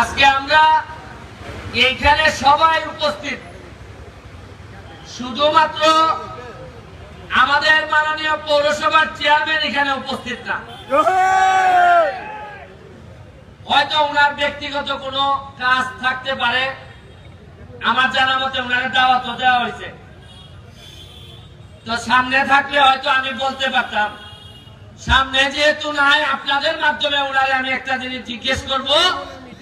আজকে আমরা এইখানে সবাই উপস্থিত। শুধুমাত্র আমাদের মাননীয় পৌরসভার চেয়ারম্যান এখানে উপস্থিত না। হয়তো ওনার ব্যক্তিগত কোনো কাজ থাকতে পারে। আমার জানা মতে ওনার দাওয়াত দেওয়া হয়েছে। তো সামনে থাকলে হয়তো আমি বলতে পারতাম। সামনে যেহেতু নাই, আপনাদের মাধ্যমে ওনারে আমি একটা জিনিস জিজ্ঞেস করব।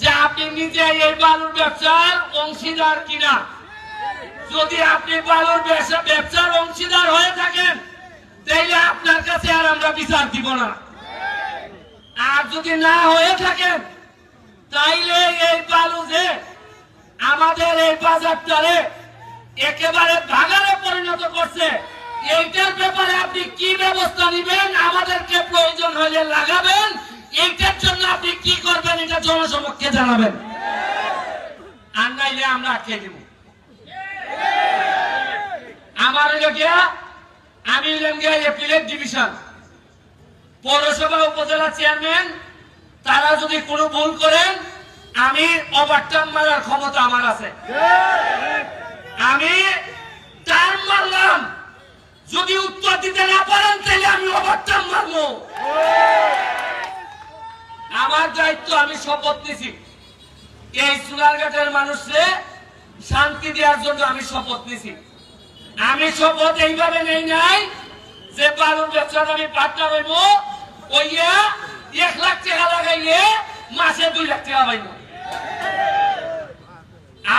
যে আপনি নিজে এই বালুর ব্যবসার অংশীদার কিনা? যদি আপনি বালুর ব্যবসা, ব্যবসার অংশীদার হয়ে থাকেন, তাইলে আপনার কাছে আর আমরা বিচার দিব না। আর যদি না হয়ে থাকেন, তাইলে এই বালু যে আমাদের এই বাজারটারে একেবারে ভাগারে পরিণত করছে, এইটার ব্যাপারে আপনি কি ব্যবস্থা নিবেন? আমাদেরকে প্রয়োজন হলে লাগাবেন এইটার জন্য আপনি কি করবেন? এটা জনসমক্ষে জানাবেন। আর নাইলে আমরা আটকে দিব। আমার আমি হইলাম গিয়া ডিভিশন পৌরসভা উপজেলা চেয়ারম্যান তারা যদি কোনো ভুল করেন, আমি ওভারটার্ন মারার ক্ষমতা আমার আছে। আমি টার্ম মারলাম। যদি উত্তর দিতে না পারেন, তাহলে আমি ওভারটার্ন মারবো। আমার দায়িত্ব, আমি শপথ নিছি। এই সুনারঘাটের মানুষকে শান্তি দেওয়ার জন্য আমি শপথ নিছি। আমি শপথ এইভাবে নেই নাই যে বালুর ব্যবসার আমি পার্টনার হইব ওইয়া এক লাখ টাকা লাগাইলে মাসে দুই লাখ টাকা পাইব।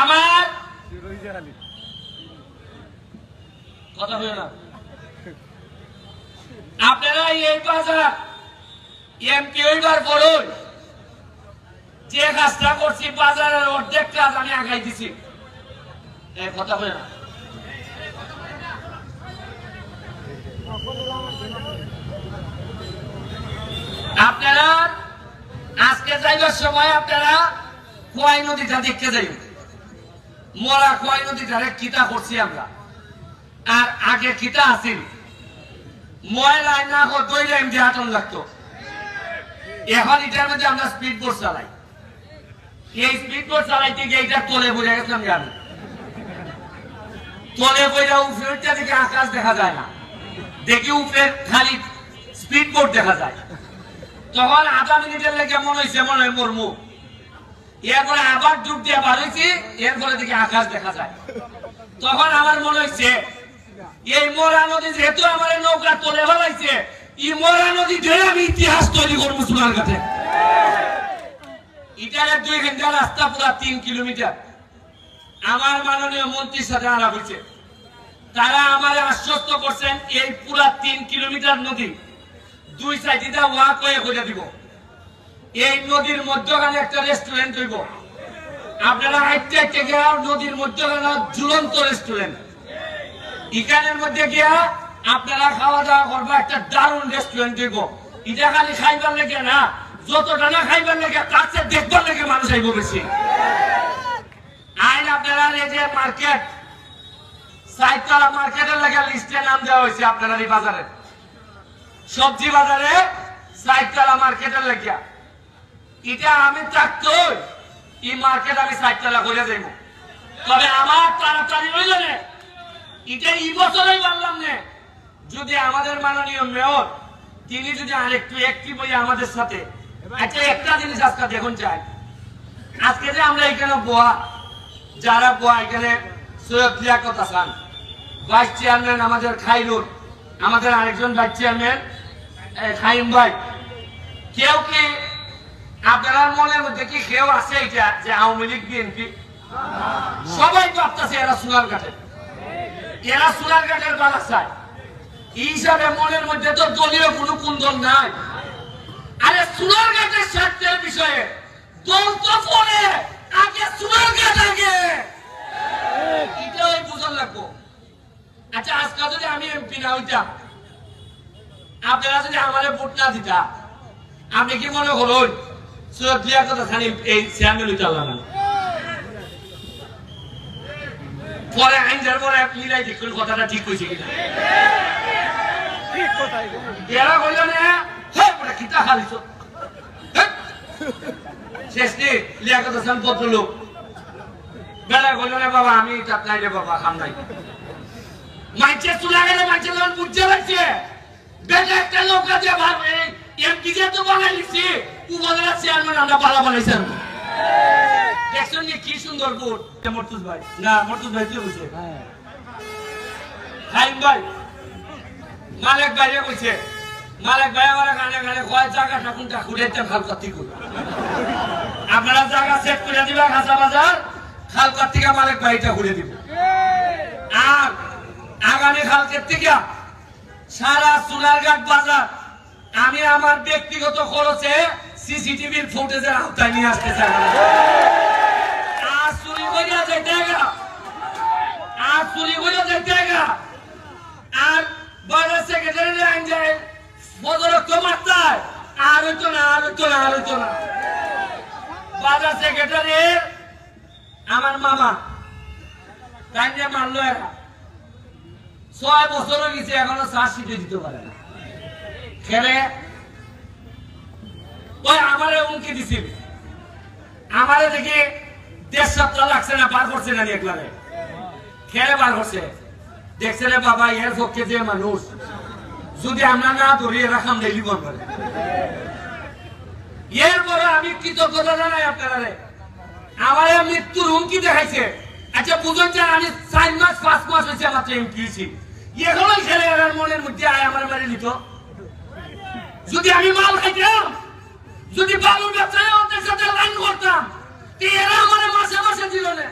আমার কথা হইল না আপনারা এই বাজার এমপি হইবার পরই যে কাজটা করছি বাজারের অর্ধেক কাজ আমি আগাই দিছি। কথা হইল না। আপনারা আজকে যাইবার সময় আপনারা খোয়াই নদীটা দেখতে যাই মরা খোয়াই নদীটারে কিতা করছি আমরা। আর আগে কিতা আছিল? ময়লায় না হোক দইলে এমনি হাটন লাগতো। এখন এটার মধ্যে আমরা স্পিড বোট চালাই। এই স্পিড বোট চালাইতে গিয়ে এটা তলে বোঝা গেছিলাম জানি তলে বোঝা উপরেটা দেখে আকাশ দেখা যায় না। দেখি উপরে খালি স্পিড বোট দেখা যায়। তখন আধা মিনিটের লেগে মনে হয়েছে মনে হয় মরমু। এরপরে আবার ডুব দিয়ে হয়েছি এরপরে দেখি আকাশ দেখা যায়। তখন আমার মনে হয়েছে এই মরা নদী যেহেতু আমার নৌকা তোলে ফেলাইছে এই মরা নদী ধরে আমি ইতিহাস তৈরি করব সোনার কাছে। ইটারের দুই ঘণ্টা রাস্তা পুরা তিন কিলোমিটার। আমার মাননীয় মন্ত্রীর সাথে আলাপ হয়েছে। তারা আমার আশ্বস্ত করছেন এই পুরা তিন কিলোমিটার নদী দুই সাইডে ওয়াক হয়ে করে দিব। এই নদীর মধ্যখানে একটা রেস্টুরেন্ট হইব। আপনারা হাইটে হাইটে গিয়া নদীর মধ্যখানে ঝুলন্ত রেস্টুরেন্ট ইকানের মধ্যে গিয়া আপনারা খাওয়া দাওয়া করব, একটা দারুণ রেস্টুরেন্ট হইব এটা খালি খাইবার লেগে না, যতটা না খাইবার লেগে, তার চেয়ে দেখবার লেগে মানুষ আইব বেশি। আইন আপনারা এই যে মার্কেট সাইতলা মার্কেটের লেগে লিস্টে নাম দেওয়া হয়েছে আপনারা এই বাজারে। সবজি বাজারে সাইতলা মার্কেটের লেগিয়া এটা আমি থাকতো এই মার্কেট আমি সাইতলা করে যাইব। তবে আমার তাড়াতাড়ি হইল না। এটা এই বছরই পারলাম না। যদি আমাদের মাননীয় মেয়র, তিনি যদি আরেকটু একটি বই আমাদের সাথে আচ্ছা একটা জিনিস আজকে দেখুন চাই। আজকে যে আমরা এখানে বোয়া, যারা বোয়া, এখানে সৈয়দ লিয়াকত হাসান ভাইস চেয়ারম্যান আমাদের খাইরুল, আমাদের আরেকজন ভাইস চেয়ারম্যান খাইম ভাই। কেউ কি আপনার মনের মধ্যে কি কেউ আছে এটা, যে আওয়ামী লীগ, বিএনপি? সবাই ভাবতেছে এরা সোনার ঘাটে এরা সোনার ঘাটের বালা চায় হিসাবে মনের মধ্যে তো দলীয় কোনো কুন্দল নাই। আরে সুনার গাছের স্বার্থের বিষয়ে দল তো ফোনে আগে সুনার গাছ আগে বোঝার লাগবো। আচ্ছা আজকাল যদি আমি এমপি না হইতাম, আপনারা যদি আমার ভোট না দিতা, আপনি কি মনে করুন? সুরত কথা এই চেয়ারম্যান হইতে পারলাম পরে আইন যার পরে মিলাই দেখুন কথাটা ঠিক হয়েছে কিনা। এরা বলল না হ্যাঁ ওটা কিতা খালিছ শেষ নেই লিয়াকত হাসান পত্র বেলা বলল না বাবা আমি তাত নাই রে বাবা খাম নাই। মাইচে চুলা গেলে মাইচে যখন বুঝতে পারছে বেলা একটা লোক আছে ভাব এমপি যে তো বানাই লিখছি উপজেলা চেয়ারম্যান আমরা ভালো বানাইছি আর দেখছেন কি সুন্দর বোর্ড মর্তুজ ভাই। না মর্তুজ ভাই কি বলছে খাইম ভাই মালিক বাইরে কইছে, মালিক ভাই আমার গানে গানে কয় জায়গা কোনটা খুঁড়াইতে খাল কাতি আপনারা জায়গা সেট করে দিবা খাসা বাজার খাল কার্তিকা মালিক ভাইটা ঘুরে দিব। আর আগামী খাল কালকের থেকে সারা সোনারঘাট বাজার আমি আমার ব্যক্তিগত খরচে সিসিটিভির ফুটেজের আওতায় নিয়ে আসতে চাই। আর চুরি করিয়া যেতে গা আর চুরি করিয়া যেতে গা বাজার সেক্রেটারি আইন যায় বদরক্ত মাত্রায় আর হইতো না আর হইতো না আর হইতো না বাজার সেক্রেটারি আমার মামা। তাই নিয়ে মারলো এরা। ছয় বছর গেছে, এখনও চার্জশিটে দিতে পারে না। খেলে। ওই আমারে উমকি দিছিল আমারে দেখে দেড় সপ্তাহ লাগছে না পার করছে না একবারে। খেলে বার করছে। দেখছে বাবা এর পক্ষে যে মানুষ, যদি আমরা না ধরি, এরা খামড়াইলি বন্ধ করে এরপরে আমি কৃতজ্ঞতা জানাই আপনারা। আমার মৃত্যুর হুমকি দেখাইছে। আচ্ছা বুঝুন যে আমি চার মাস, পাঁচ মাস হয়েছে আমার ট্রেন কিয়েছি এখনও খেলে এর মনের মধ্যে আয় আমার বাড়ি নিত। যদি আমি মাল খাইতাম, যদি বালুর ব্যবসায় ওদের সাথে লাইন করতাম এরা আমার মাসে মাসে দিল না।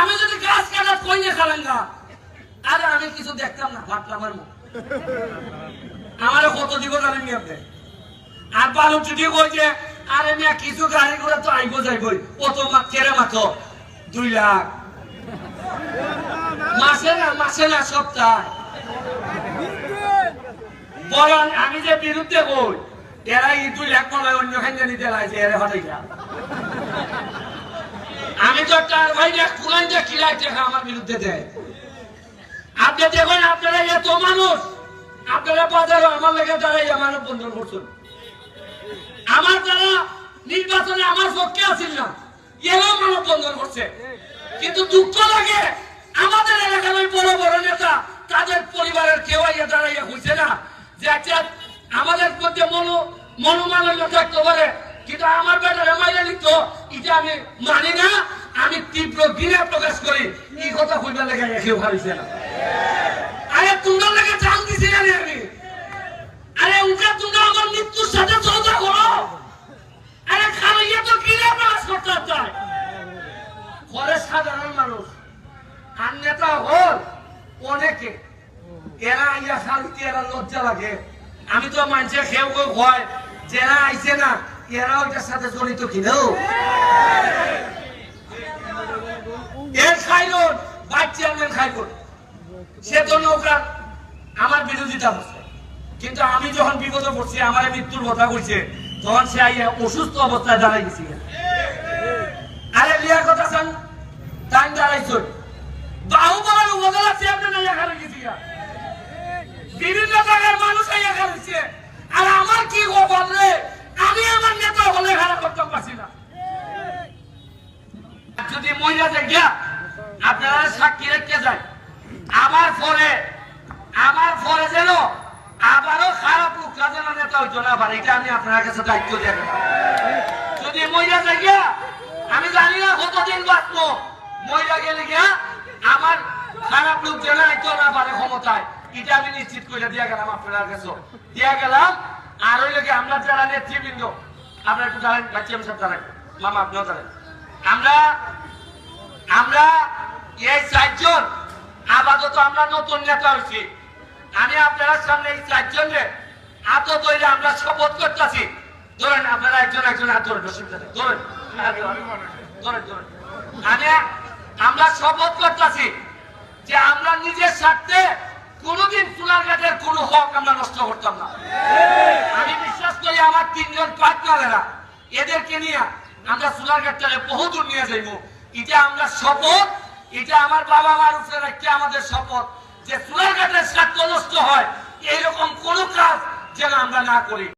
আমি যদি গাছ কাটা কই নিয়ে খালেন না, আরে আমি কিছু দেখতাম না ফাটলাম আমার মুখ কত দিব জানেন নি আপনি? আর বালু চুটি কইছে, আরে মিয়া, কিছু গাড়ি ঘোড়া তো আইবো যাইবই কত মা কেরে মাত্র দুই লাখ। মাসে না মাসে না, সপ্তাহ। বরং আমি যে বিরুদ্ধে কই এরা দুই লাখ মনে অন্য খান নিতে লাগছে, এরা হঠাইয়া আমি তো তার দেখ কোরআন যে কিলাই দেখা আমার বিরুদ্ধে দেয়। আপনি দেখুন, আপনারা এত মানুষ, আপনারা বাজারে আমার লেগে দাঁড়াই মানব বন্ধন করছেন। আমার দ্বারা নির্বাচনে আমার পক্ষে আছেন না, এরাও মানব বন্ধন করছে। কিন্তু দুঃখ লাগে, আমাদের এলাকার ওই বড় বড় নেতা, তাদের পরিবারের কেউ আইয়া দাঁড়াইয়া হইছে না। যে আচ্ছা আমাদের মধ্যে মনো মনোমালিন্য থাকতে পারে কিন্তু আমার বেটারে মাইয়া নিত এটা আমি মানি না, আমি তীব্র ঘৃণা প্রকাশ করি। এই কথা কইবার লেগে কেউ হারিছে না। আরে, তোমরা লেগে জান দিছি না আমি। আরে উঠে তোমরা আমার মৃত্যুর সাথে সৌদা করো। আরে খারাইয়া তো ঘৃণা প্রকাশ করতে চায়। ঘরে সাধারণ মানুষ। আর নেতা হল অনেকে। এরা আইয়া খালিতে এরা লজ্জা লাগে। আমি তো মানুষের খেউ কেউ হয় যারা আইছে না এরা ওইটার সাথে জড়িত কিনেও এর খাইলন ভাইস চেয়ারম্যান খাইলন সে তো নৌকা আমার বিরোধিতা করছে। কিন্তু আমি যখন বিপদে পড়ছি, আমার মৃত্যুর কথা কইছে, তখন সে আইয়া অসুস্থ অবস্থায় দাঁড়াই গেছি। আপনারা সাক্ষী রেখে যায় আমার পরে আমার পরে যেন আবারও খারাপ লোকরা নেতা হইতো না পারে, এটা আমি আপনার কাছে দায়িত্ব দিয়ে গেলাম। যদি মহিলা দেখিয়া আমি জানি না কতদিন বাঁচবো মহিলা গেলে গিয়া আমার খারাপ লোক যেন আইতো না পারে ক্ষমতায়, এটা আমি নিশ্চিত করে দিয়া গেলাম আপনার কাছে। দিয়া গেলাম, আর ওই লোকে আমরা যারা নেতৃবৃন্দ, আপনার একটু দাঁড়ান, বাচ্চি আমি সব দাঁড়ান মামা, আপনিও আমরা আমরা এই চারজন আপাতত আমরা নতুন নেতা হয়েছি। আমি আপনারা সামনে এই চারজনে হাত ধরে আমরা শপথ করতেছি। ধরেন আপনারা একজন একজন হাত ধরেন ধরেন ধরেন, ধরেন ধরেন। আমি আমরা শপথ করতেছি যে আমরা নিজের স্বার্থে কোনো হক আমরা নষ্ট করতাম না। আমি বিশ্বাস করি আমার তিনজন পার্টনারেরা এদেরকে নিয়ে আমরা সুলারঘাটটারে বহু দূর নিয়ে যাইব। এটা আমরা শপথ এটা আমার বাবা মার উপরে রাখতে আমাদের শপথ যে সুলারঘাটের স্বার্থ নষ্ট হয়, এইরকম কোনো কাজ যেন আমরা না করি।